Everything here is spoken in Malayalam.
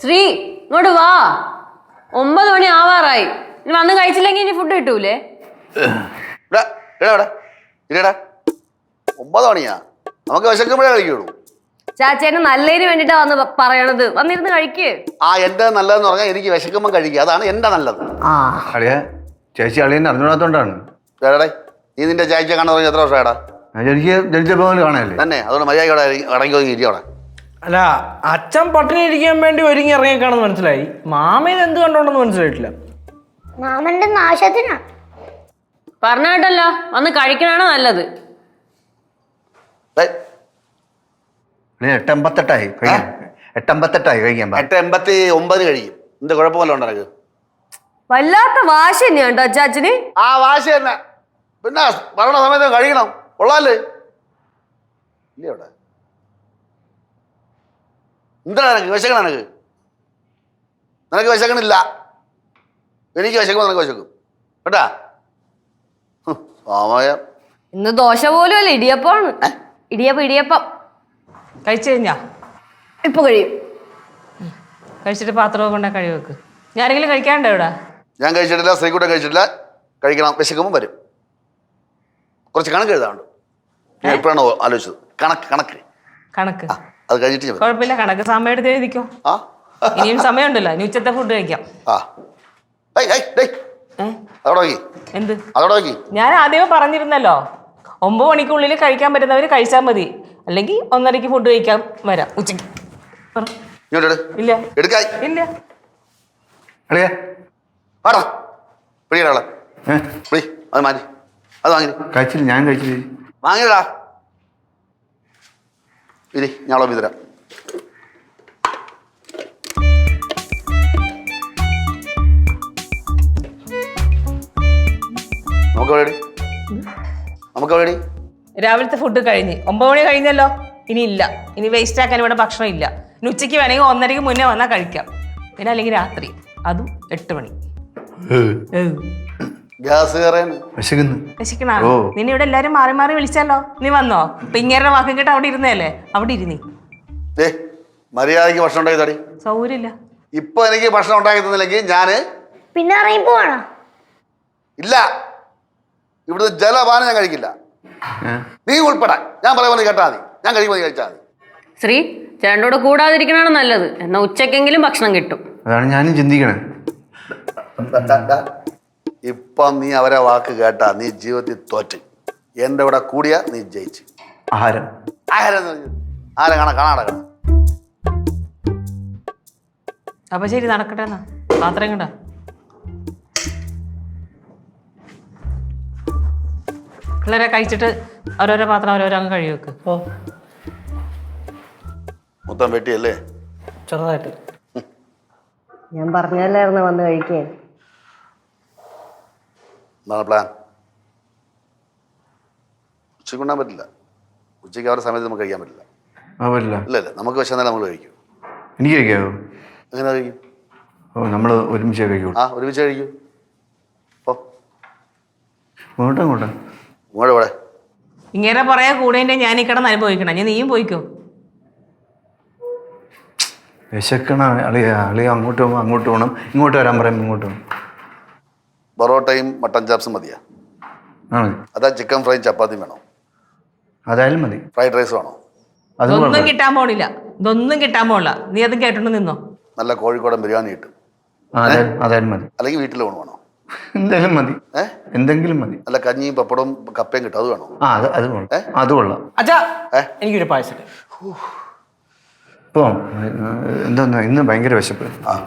ശ്രീ ഇങ്ങോട്ട് വാ. ഒമ്പത് മണി ആവാറായി. ഇനി വന്ന് കഴിച്ചില്ലെങ്കിൽ ഇനി ഫുഡ് കിട്ടൂലേ? ഇവിടെ ഇടാ ഇവിടെ ഇല്ലടാ. ഒമ്പത് മണിയാ. നമുക്ക് വിശക്കുമ്പോഴേ കഴിക്കുള്ളൂ. ചാച്ചേന് നല്ലതിന് വേണ്ടിട്ടാ വന്ന് പറയണത്. വന്നിരുന്ന് കഴിക്ക്. ആ എന്റെ നല്ലതെന്ന് പറഞ്ഞാൽ എനിക്ക് വിശക്കുമ്പോൾ കഴിക്കുക അതാണ് എന്റെ നല്ലത്. ആ. അളിയ ചേച്ചി അളിയനെ അറിഞ്ഞൂടാത്തോണ്ടാണ് എടേ നീ നിന്റെ ചായച്ച കാണാൻ തുടങ്ങി എത്ര വർഷമാടാ ഞാൻ എനിക്ക് ജനിച്ചപ്പോൾ കാണാനല്ലേ? തന്നെ. അതുകൊണ്ട് മര്യാദ ഇവിടെ അടങ്ങി ഒതുങ്ങി അല്ല അച്ഛൻ പട്ടിണി ഇരിക്കാൻ വേണ്ടി ഒരുങ്ങി ഇറങ്ങിയേക്കാണെന്ന് മനസ്സിലായി. മാമയിൽ എന്ത് കണ്ടോണ്ടെന്ന് മനസ്സിലായിട്ടില്ല. മാമന്റെ നാശത്തിനാ. പറഞ്ഞ കേട്ടല്ലോ വന്ന് കഴിക്കണാണ് നല്ലത്. എട്ടമ്പത്തെട്ടായി കഴിക്കാൻ എട്ടമ്പത്തെട്ടായി കഴിക്കാൻ പാ. എട്ട് എൺപത്തി ഒമ്പത് കഴിയും. എന്ത് കുഴപ്പമല്ല ഉണ്ട് വല്ലാത്ത വാശി തന്നെയാ കേട്ടോ അച്ചാച്ചന്. ആ വാശി തന്നെ. പിന്നെ പറയണ സമയത്ത് കഴിക്കണം. കൊള്ളാല്ലേ? ഇല്ലേ ഇവിടെ എന്താണ് നിനക്ക്? വിശക്കണം നിനക്ക്? നിനക്ക് വിശക്കണില്ല. എനിക്ക് വിശക്കും നിനക്ക് വിശക്കും. കേട്ടാ? സമയം ഇന്ന് ദോശ പോലും അല്ല ഇടിയപ്പമാണ് ഇടിയപ്പം ഇടിയപ്പം. കഴിച്ചു കഴിഞ്ഞാ? ഇപ്പൊ കഴിയും. കഴിച്ചിട്ട് പാത്രമൊക്കെ കൊണ്ടാ കഴി വെക്ക് ഞാനെങ്കിലും കഴിക്കാണ്ടോ ഇവിടെ? ഞാൻ കഴിച്ചിട്ടില്ല ശ്രീകുട്ടൻ കഴിച്ചിട്ടില്ല. കഴിക്കണം വിശക്കുമ്പോൾ വരും. കുറച്ച് കണക്ക് എഴുതാണ്ട് ഞാൻ ഇപ്പോഴാണ് ആലോചിച്ചത്. കണക്ക് കണക്ക്. കണക്ക്. ആ. അത് കഴിഞ്ഞിട്ട്. കുഴപ്പമില്ല കണക്ക് സമയം എടുത്ത് എഴുതിക്കോ. ആ. ഇനിയും സമയമുണ്ടല്ലോ ഇനി ഉച്ചത്തെ ഫുഡ് കഴിക്കാം. ആ. ഏയ് ഏയ് ഡേയ്. അതോടെ നോക്കി. എന്ത്? അതോടെ നോക്കി. ഞാൻ ആദ്യമേ പറഞ്ഞിരുന്നല്ലോ ഒമ്പത് മണിക്കുള്ളിൽ കഴിക്കാൻ പറ്റുന്നവര് കഴിച്ചാൽ മതി. അല്ലെങ്കിൽ ഒന്നരയ്ക്ക് ഫുഡ് കഴിക്കാൻ വരാം. ഉച്ചയ്ക്ക്. പറ. ഇങ്ങോട്ട് എടു. ഇല്ല. എടുക്കായി. ഇല്ല. അളിയ. ആടാ പിടിയടാ? പിടി അത് മാറ്റി. അത് വാങ്ങി. കഴിച്ചില്ല ഞാൻ കഴിച്ചില്ല. വാങ്ങിയടാ. ഇരി ഞാളോ തരാം. നമുക്ക് എവിടെ? നമുക്ക് എവിടെ? രാവിലത്തെ ഫുഡ് കഴിഞ്ഞ്. ഒമ്പത് മണി കഴിഞ്ഞല്ലോ? ഇനി ഇല്ല. ഇനി വേസ്റ്റ് ആക്കാൻ ഇവിടെ ഭക്ഷണം ഇല്ല. ഇനി ഉച്ചയ്ക്ക് വേണമെങ്കിൽ ഒന്നരയ്ക്ക് മുന്നേ വന്നാൽ കഴിക്കാം. പിന്നെ അല്ലെങ്കിൽ രാത്രി. അതും എട്ട് മണി. ഗ്യാസ് കയറാൻ വിശക്കുന്നു. രക്ഷിക്കണ ഓ. നിന്നെ ഇവിടെ എല്ലാരും മാറി മാറി വിളിച്ചല്ലോ. നീ വന്നോ? പിങ്ങേരുടെ വാക്കും കേട്ട് അവിടെ ഇരുന്നല്ലേ? അവിടെ ഇരുന്നേ. മര്യാദയ്ക്ക് മര്യാദയ്ക്ക് ഭക്ഷണം ഉണ്ടാക്കി തടി സൗകര്യമില്ല. ഇപ്പൊ എനിക്ക് ഭക്ഷണം ഉണ്ടാക്കി തന്നില്ലെങ്കിൽ ഞാൻ പിന്നെ ഇറങ്ങി പോവാണോ? ഇല്ല. ഇവിടുത്തെ ജലപാനം ഞാൻ കഴിക്കില്ല. നീ ഉൾപ്പെടെ ഞാൻ പറയുമ്പോൾ നീ കേട്ടാൽ മതി. ഞാൻ കഴിക്കുമ്പോൾ നീ കഴിച്ചാൽ മതി. ശ്രീ ചേട്ടനോട് കൂടാതിരിക്കണാണ് നല്ലത്. എന്നാ ഉച്ചക്കെങ്കിലും ഭക്ഷണം കിട്ടും. അതാണ് ഞാനും ചിന്തിക്കണേ ഇപ്പം നീ അവരെ വാക്ക് കേട്ടാ നീ ജീവിതത്തിൽ തോറ്റ്. എന്റെ ഇവിടെ കൂടിയ നീ ജയിച്ചു. ആഹാരം. ആഹാരം എന്ന് പറഞ്ഞത്. ആരെ കാണാ കാണാടെ കാണാം അപ്പൊ ശരി നടക്കട്ടെ എന്നാ. പാത്രം കണ്ട? പിള്ളേരെ കഴിച്ചിട്ട് ഓരോരോ പാത്രം ഓരോരോ അങ്ങ് കഴുകി വെക്ക്. ഓ. മൊത്തം വെട്ടിയല്ലേ? ചെറുതായിട്ട്. ഞാൻ പറഞ്ഞല്ലായിരുന്നു വന്ന് കഴിക്കാൻ. എന്താണ് പ്ലാൻ ഉച്ചയ്ക്ക് ഉണ്ണാൻ പറ്റില്ല. ഉച്ചയ്ക്ക് അവരുടെ സമയത്ത് നമുക്ക് കഴിക്കാൻ പറ്റില്ല. ആ പറ്റില്ല. ഇല്ല ഇല്ല. നമുക്ക് പക്ഷേ നമ്മൾ കഴിക്കും. എനിക്ക് കഴിക്കാമോ എങ്ങനെ കഴിക്കും? ഓ നമ്മൾ ഒരുമിച്ച് കഴിക്കൂ ആ ഒരുമിച്ച് കഴിക്കും. ഓ ഇങ്ങോട്ടാ ഇങ്ങോട്ടാ ഇങ്ങോട്ട് ഇവിടെ ഇങ്ങനെ പറയാ കൂടെ ഞാൻ ഈ കിടന്ന് അനുഭവിക്കണം. ഞാൻ നീയും പോയിക്കോ. വിശക്കണ അളിയ അളിയ അങ്ങോട്ട് പോകുമ്പോൾ അങ്ങോട്ട് പോകണം ഇങ്ങോട്ട് വരാൻ പറയും ഇങ്ങോട്ട് പോകണം പൊറോട്ടയും മട്ടൻ ചാപ്സും മതിയാ. അതാ ചിക്കൻ ഫ്രൈയും ചപ്പാത്തിയും വേണോ. അതായാലും മതി. ഫ്രൈഡ് റൈസ് വേണോ. അതൊന്നും ഇതൊന്നും കിട്ടാൻ പോണില്ല. ഇതൊന്നും കിട്ടാൻ പോണില്ല. നീ അതും കേട്ടോണ്ട് നിന്നോ? നല്ല കോഴിക്കോടൻ ബിരിയാണി കിട്ടും. ആ അതായാലും മതി. അല്ലെങ്കിൽ വീട്ടിൽ ഊണ് വേണോ എന്തെങ്കിലും മതി. എന്തെങ്കിലും മതി. അല്ല കഞ്ഞിയും പപ്പടവും കപ്പയും കിട്ടും. അത് വേണോ? ആ അത് അത് കൊള്ളാം. അത് കൊള്ളാം. അച്ഛാ എനിക്കൊരു പായസം. ഇപ്പം എന്താ ഇന്ന് ഭയങ്കര വിശപ്പ്. ആ.